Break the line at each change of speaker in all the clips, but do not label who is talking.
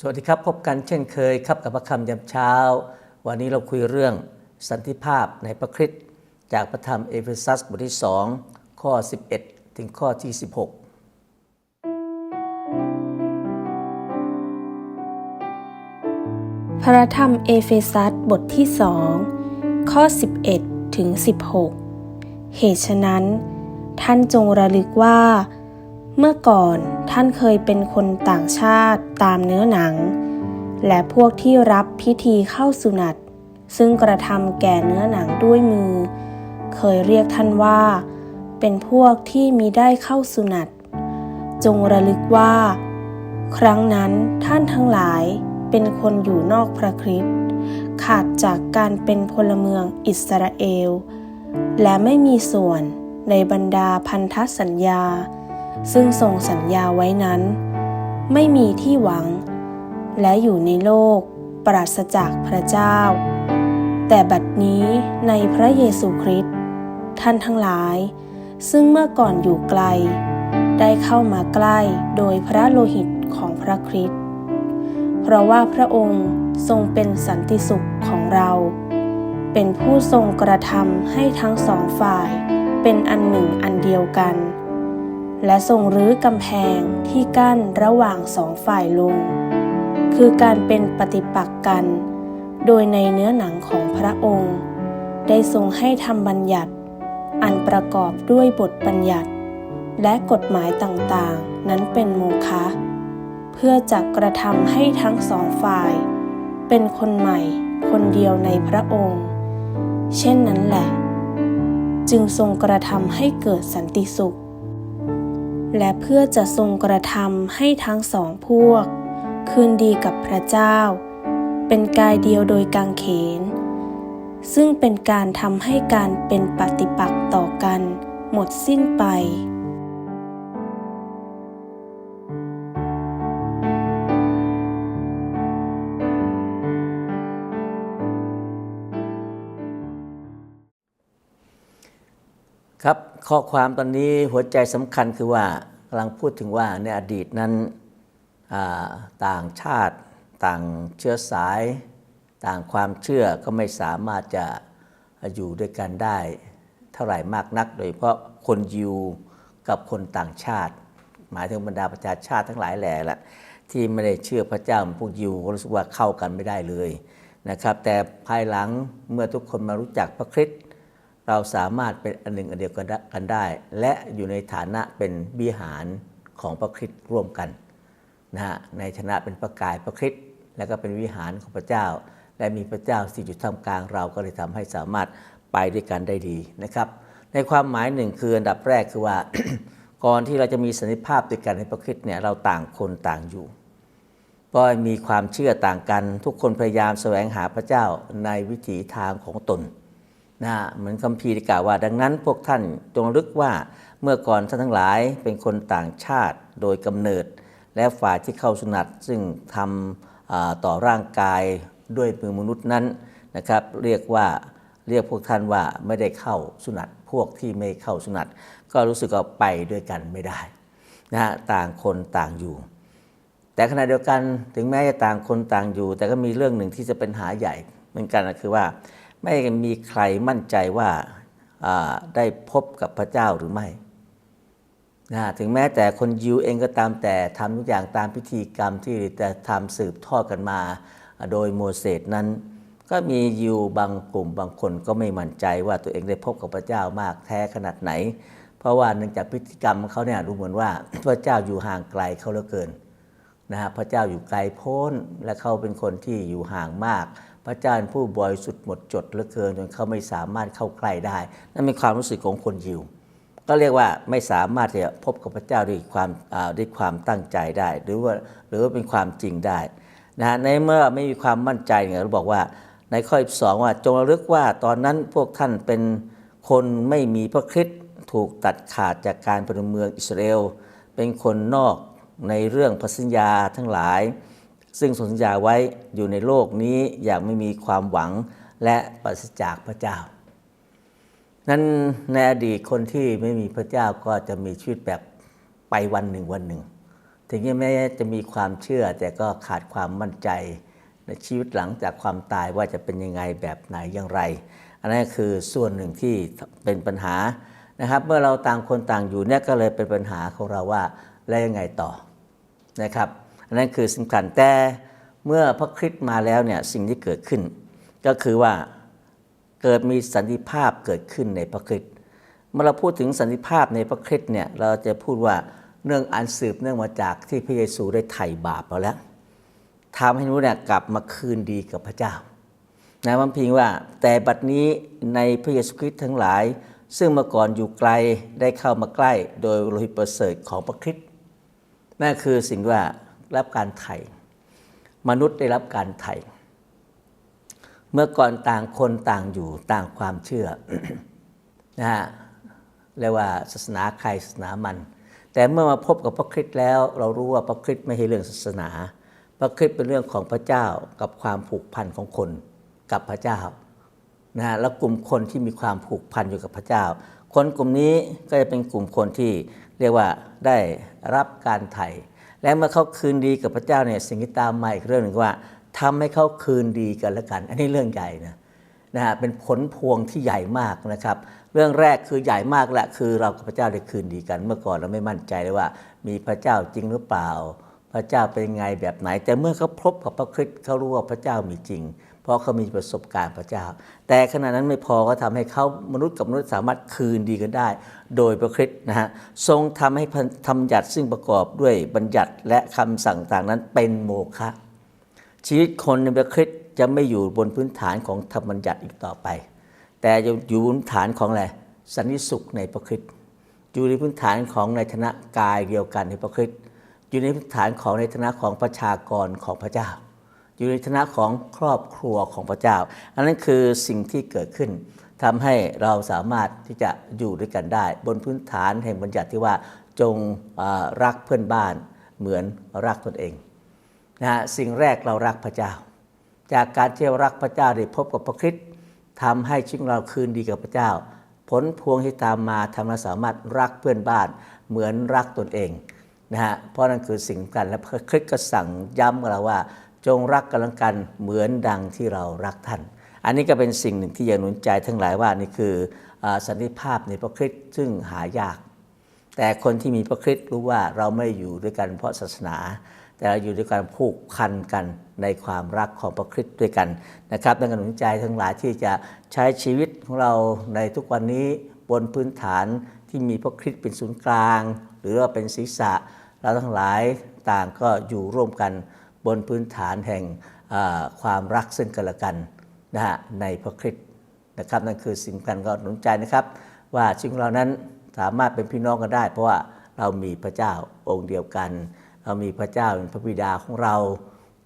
สวัสดีครับ พบกันเช่นเคยครับกับพระคำยามเช้า วันนี้เราคุยเรื่องสันติภาพในพระคริสต์จากพระธรรมเอเฟซัสบทที่ 2 ข้อ 11 ถึงข้อที่ 16
พระธรรมเอเฟซัสบทที่สองข้อ 11 ถึง 16 เหตุฉะนั้น ท่านจงระลึกว่า เมื่อก่อนท่านเคยเป็นคนต่างชาติตามเนื้อหนัง และพวกที่รับพิธีเข้าสุนัตซึ่งกระทำแก่เนื้อหนังด้วยมือ เคยเรียกท่านว่า เป็นพวกที่มีได้เข้าสุนัตจงระลึกว่า ครั้งนั้นท่านทั้งหลายเป็นคนอยู่นอกพระคริสต์ขาดจากการเป็นพลเมืองอิสราเอล และไม่มีส่วนในบรรดาพันธสัญญา ซึ่งทรงสัญญาไว้นั้น ไม่มีที่หวัง และอยู่ในโลกปราศจากพระเจ้า แต่บัดนี้ในพระเยซูคริสต์ท่านทั้งหลาย ซึ่งเมื่อก่อนอยู่ไกล ได้เข้ามาใกล้โดยพระโลหิตของพระคริสต์เพราะว่าพระองค์ทรงเป็นสันติสุขของเรา เป็นผู้ทรงกระทำให้ทั้งสองฝ่าย เป็นอันหนึ่งอันเดียวกัน และทรงรื้อกำแพงที่กั้นระหว่างสองฝ่ายลง คือการเป็นปฏิปักษ์กัน โดยในเนื้อหนังของพระองค์ ได้ทรงให้ทำบัญญัติ อันประกอบด้วยบทบัญญัติ และกฎหมายต่างๆ นั้นเป็นโมฆะเพื่อจะกระทำให้ทั้งสองฝ่าย เป็นคนใหม่คนเดียวในพระองค์ เช่นนั้นแหละ จึงทรงกระทำให้เกิดสันติสุข และเพื่อจะทรงกระทำให้ทั้งสองพวก คืนดีกับพระเจ้า เป็นกายเดียวโดยกางเขน ซึ่งเป็นการทำให้การเป็นปฏิปักษ์ต่อกัน หมดสิ้นไป
ข้อความตอนนี้หัวใจสำคัญคือว่ากำลังพูดถึงว่าในอดีตนั้นต่างชาติต่างเชื้อสาย ต่างความเชื่อก็ไม่สามารถจะอยู่ด้วยกันได้ เท่าไหร่มากนัก โดยเฉพาะคนยิวกับคนต่างชาติ หมายถึงบรรดาประชาชาติทั้งหลายแหล่ละที่ไม่ได้เชื่อพระเจ้าพวกยิวรู้สึกว่าเข้ากันไม่ได้เลยนะครับ แต่ภายหลังเมื่อทุกคนมารู้จักพระคริสต์ เราสามารถเป็นอันหนึ่งอันเดียวกันได้ และอยู่ในฐานะเป็นบิหารของพระคริสต์ร่วมกันนะฮะในฐานะเป็นพระกายพระคริสต์และก็เป็นวิหารของพระเจ้า และมีพระเจ้าสิอยู่ท่ามกลางเราก็เลยทำให้สามารถไปด้วยกันได้ดีนะครับ ในความหมายหนึ่งคืออันดับแรกคือว่าก่อนที่เราจะมีสันติภาพด้วยกันในพระคริสต์เนี่ยเราต่างคนต่างอยู่เพราะมีความเชื่อต่างกัน ทุกคนพยายามแสวงหาพระเจ้าในวิถีทางของตน นะเหมือนคัมภีกล่าวว่า ดังนั้นพวกท่านจงรึกว่าเมื่อก่อนท่านทั้งหลายเป็นคนต่างชาติโดยกำเนิด และฝ่ายที่เข้าสุนัตซึ่งทำต่อร่างกายด้วยมือมนุษย์นั้นนะครับ เรียกว่าเรียกพวกท่านว่าไม่ได้เข้าสุนัตพวกที่ไม่เข้าสุนัตก็รู้สึกว่าไปด้วยกันไม่ได้นะฮะต่างคนต่างอยู่ แต่ขณะเดียวกันถึงแม้จะต่างคนต่างอยู่ แต่ก็มีเรื่องหนึ่งที่จะเป็นหาใหญ่เหมือนกันนะคือว่า ไม่มีใครมั่นใจว่าได้พบกับพระเจ้าหรือไม่นะถึงแม้แต่คนยิวเองก็ตามแต่ทำทุกอย่างตามพิธีกรรมที่จะทำสืบทอดกันมา โดยโมเสสนั้น ก็มียิวบางกลุ่มบางคนก็ไม่มั่นใจว่าตัวเองได้พบกับพระเจ้ามากแท้ขนาดไหน เพราะว่าเนื่องจากพฤติกรรมของเขาเนี่ยดูเหมือนว่าพระเจ้าอยู่ห่างไกลเขาเหลือเกินนะฮะพระเจ้าอยู่ไกลโพ้นและเขาเป็นคนที่อยู่ห่างมาก ระเจ้าผู้บริสุทธิ์หมดจดเหลือเกินจนเขาไม่สามารถเข้าใกล้ได้ นั่นเป็นความรู้สึกของคนยิว ก็เรียกว่าไม่สามารถจะพบกับพระเจ้าด้วยความด้วยความตั้งใจได้ หรือว่าหรือว่าเป็นความจริงได้นะในเมื่อไม่มีความมั่นใจเนี่ยเราบอกว่าในข้อ12ว่าจงระลึกว่าตอนนั้นพวกท่านเป็นคนไม่มีพระคริสต์ถูกตัดขาดจากการเป็นเมืองอิสราเอลเป็นคนนอกในเรื่องพันธสัญญาทั้งหลาย ซึ่งทรงสัญญาไว้อยู่ในโลกนี้อย่างไม่มีความหวังและปราศจากพระเจ้า นั้นในอดีตคนที่ไม่มีพระเจ้าก็จะมีชีวิตแบบไปวันหนึ่งวันหนึ่ง ถึงแม้จะมีความเชื่อแต่ก็ขาดความมั่นใจในชีวิตหลังจากความตายว่าจะเป็นยังไงแบบไหนอย่างไร อันนั้นคือส่วนหนึ่งที่เป็นปัญหานะครับ เมื่อเราต่างคนต่างอยู่เนี่ยก็เลยเป็นปัญหาของเราว่าแล้วยังไงต่อนะครับ อันนั้นคือสำคัญแต่เมื่อพระคริสต์มาแล้วเนี่ยสิ่งที่เกิดขึ้น ก็คือว่าเกิดมีสันติภาพเกิดขึ้นในพระคริสต์เมื่อเราพูดถึงสันติภาพในพระคริสต์เนี่ยเราจะพูดว่าเนื่องอันสืบเนื่องมาจากที่พระเยซูได้ไถ่บาปเราแล้วทำให้นุษย์เนี่ยกลับมาคืนดีกับพระเจ้านะมันพิงว่าแต่บัดนี้ในพระเยซูคริสต์ทั้งหลาย ซึ่งเมื่อก่อนอยู่ไกลได้เข้ามาใกล้โดยโลหิตประเสริฐของพระคริสต์นั่นคือสิ่งว่า รับการไถ่มนุษย์ได้รับการไถ่เมื่อก่อนต่างคนต่างอยู่ต่างความเชื่อนะฮะเรียกว่าศาสนาใครศาสนามัน แต่เมื่อมาพบกับพระคริสต์แล้ว เรารู้ว่าพระคริสต์ไม่ใช่เรื่องศาสนา พระคริสต์เป็นเรื่องของพระเจ้ากับความผูกพันของคนกับพระเจ้านะฮะแล้วกลุ่มคนที่มีความผูกพันอยู่กับพระเจ้า คนกลุ่มนี้ก็จะเป็นกลุ่มคนที่เรียกว่าได้รับการไถ่ และเมื่อเขาคืนดีกับพระเจ้าเนี่ยสิ่งที่ตามมาอีกเรื่องหนึ่งว่าทำให้เขาคืนดีกันละกัน อันนี้เรื่องใหญ่นะนะฮะเป็นผลพวงที่ใหญ่มากนะครับ เรื่องแรกคือใหญ่มากแหละคือเรากับพระเจ้าได้คืนดีกัน เมื่อก่อนเราไม่มั่นใจเลยว่า มีพระเจ้าจริงหรือเปล่า พระเจ้าเป็นไงแบบไหน แต่เมื่อเขาพบกับพระคริสต์เขารู้ว่าพระเจ้ามีจริง ราะเขามีประสบการณ์พระเจ้า แต่ขณะนั้นไม่พอก็ทำให้เขามนุษย์กับมนุษย์สามารถคืนดีกันได้ โดยพระคริสต์นะฮะทรงทำให้ทำยัติซึ่งประกอบด้วยบัญญัติและคำสั่งต่างนั้นเป็นโมฆะชีวิตคนในพระคริสต์จะไม่อยู่บนพื้นฐานของธรรมบัญญัติอีกต่อไป แต่จะอยู่บนพื้นฐานของอะไรสันนิสุขในพระคริสต์อยู่ในพื้นฐานของในฐานะกายเดียวกันในพระคริสต์อยู่ในพื้นฐานของในฐานะของประชากรของพระเจ้า อยู่ในฐานะของครอบครัวของพระเจ้า อันนั้นคือสิ่งที่เกิดขึ้นทำให้เราสามารถที่จะอยู่ด้วยกันได้ บนพื้นฐานแห่งบัญญัติที่ว่าจงรักเพื่อนบ้านเหมือนรักตนเองนะฮะสิ่งแรกเรารักพระเจ้า จากการที่รักพระเจ้าได้พบกับพระคริสต์ทำให้ชีวิตเราคืนดีกับพระเจ้า ผลพวงที่ตามมาทำให้เราสามารถรักเพื่อนบ้านเหมือนรักตนเองนะฮะเพราะนั่นคือสิ่งสำคัญและพระคริสต์ก็สั่งย้ำกับเราว่า จงรักกันและกันเหมือนดังที่เรารักท่าน อันนี้ก็เป็นสิ่งหนึ่งที่อยากหนุนใจทั้งหลายว่านี่คืออสันติภาพในพระคริสต์ซึ่งหายาก แต่คนที่มีพระคริสต์รู้ว่าเราไม่อยู่ด้วยกันเพราะศาสนา แต่เราอยู่ด้วยการผูกพันกันในความรักของพระคริสต์ด้วยกันนะครับดังนั้นหนุนใจทั้งหลายที่จะใช้ชีวิตของเราในทุกวันนี้บนพื้นฐานที่มีพระคริสต์เป็นศูนย์กลาง หรือว่าเป็นศีรษะเราทั้งหลายต่างก็อยู่ร่วมกัน บนพื้นฐานแห่งความรักซึ่งกันและกันนะฮะในพระคริสต์นะครับนั่นคือสิ่งกันก็หนุนใจนะครับ ว่าชีวิตของเรานั้นสามารถเป็นพี่น้องกันได้ เพราะว่าเรามีพระเจ้าองค์เดียวกัน เรามีพระเจ้าเป็นพระบิดาของเรา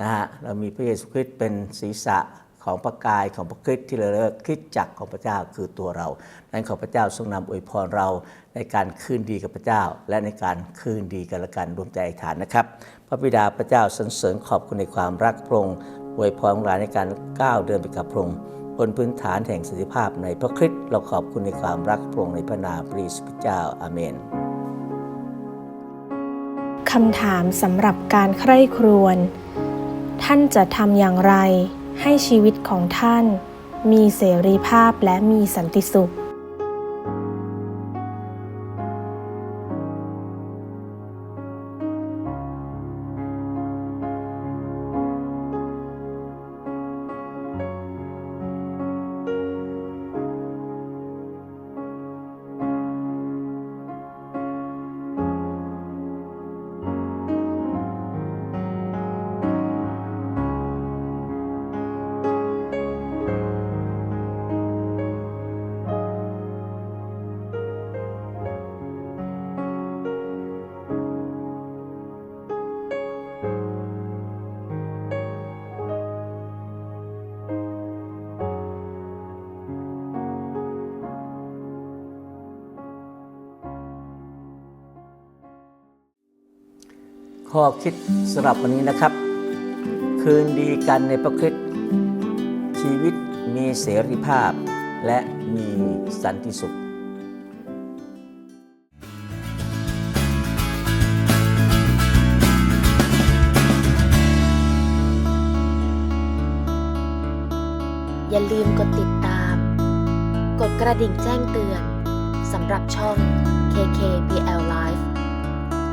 นะฮะเรามีพระเยซูคริสต์เป็นศีรษะ ของพระกายของพระคริสต์ที่เราเรียกคริสตจักรของพระเจ้าคือตัวเรา นั้นขอพระเจ้าทรงนำอวยพรเราในการคืนดีกับพระเจ้า และในการคืนดีกันละกันรวมใจอธิษฐานนะครับ พระบิดาพระเจ้าสรรเสริญขอบคุณในความรักพระองค์อวยพรของเราในการก้าวเดินไปกับพระองค์บนพื้นฐานแห่งสันติภาพในพระคริสต์เราขอบคุณในความรักพระองค์ในพระนามพระเยซูคริสต์เจ้าอาเมน
คำถามสำหรับการใคร่ครวญท่านจะทำอย่างไร ให้ชีวิตของท่าน มีเสรีภาพและมีสันติสุข
ข้อคิดสำหรับวันนี้นะครับ คืนดีกันในประคิดชีวิตมีเสรีภาพ และมีสันติสุข
อย่าลืมกดติดตาม กดกระดิ่งแจ้งเตือนสำหรับช่อง KKBL Live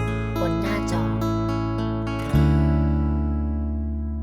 ฏ